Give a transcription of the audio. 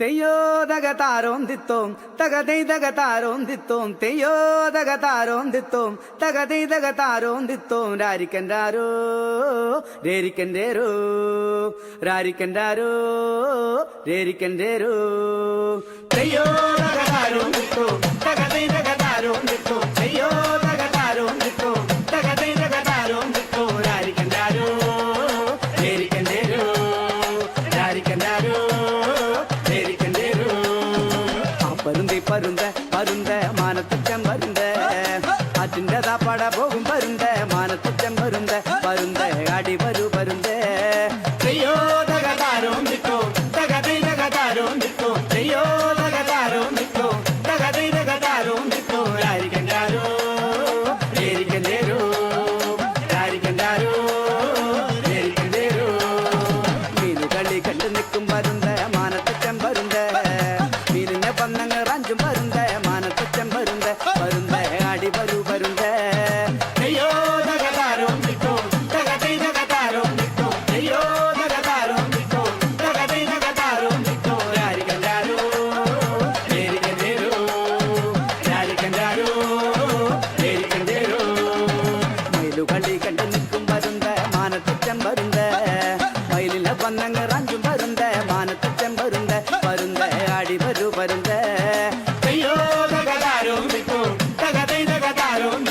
തെയ്യോ തക താരോം ദിത്തോം തക തെയ്തക താരോം ദിത്തോം തെയ്യോ തക രാരിക്കൻഡാരോ രേരിക്കൻഡേരോ രാരിക്കൻഡാരോ രേരിക്കൻഡേരോ തെയ്യോ തക താരോം மானத்து செம்பரு மறுபடி கண்டு நிற்கும் வருந்த மானத்திட்டம் வருந்த மயிலில பந்தங்க ராஞ்சும் வருந்த மானத்திட்டம் வருந்த வருந்த அடிபரு வருந்த தகதை தகதாரும்